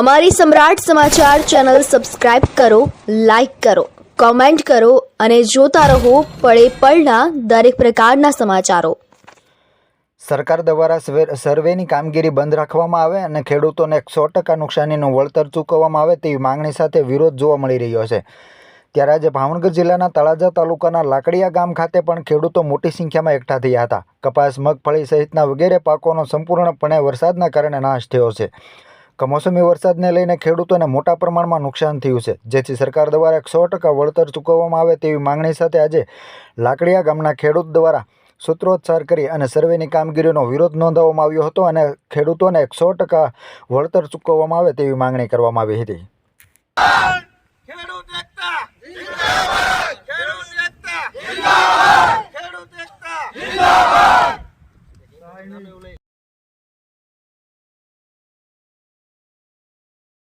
અમારી Samrat Samachar channel subscribe કરો, like કરો, કોમેન્ટ કરો અને જોતા રહો પળે પળના દરેક પ્રકારના સમાચારો. સરકાર દ્વારા સર્વેની કામગીરી બંધ રાખવામાં આવે અને ખેડૂતોને સો ટકા નુકસાનીનું વળતર ચૂકવવામાં આવે તેવી માંગણી સાથે વિરોધ જોવા મળી રહ્યો છે. ત્યારે આજે ભાવનગર જિલ્લાના તળાજા તાલુકાના લાકડીયા ગામ ખાતે પણ ખેડૂતો મોટી સંખ્યામાં એકઠા થયા હતા. કપાસ, મગફળી સહિતના વગેરે પાકોનો સંપૂર્ણપણે વરસાદના કારણે નાશ થયો છે. કમોસમી વરસાદને લઈને ખેડૂતોને મોટા પ્રમાણમાં નુકસાન થયું છે. જેથી સરકાર દ્વારા સો ટકા વળતર ચૂકવવામાં આવે તેવી માંગણી સાથે આજે લાકડીયા ગામના ખેડૂત દ્વારા સૂત્રોચ્ચાર કરી અને સર્વેની કામગીરીનો વિરોધ નોંધાવવામાં આવ્યો હતો અને ખેડૂતોને સો ટકા વળતર ચૂકવવામાં આવે તેવી માંગણી કરવામાં આવી હતી.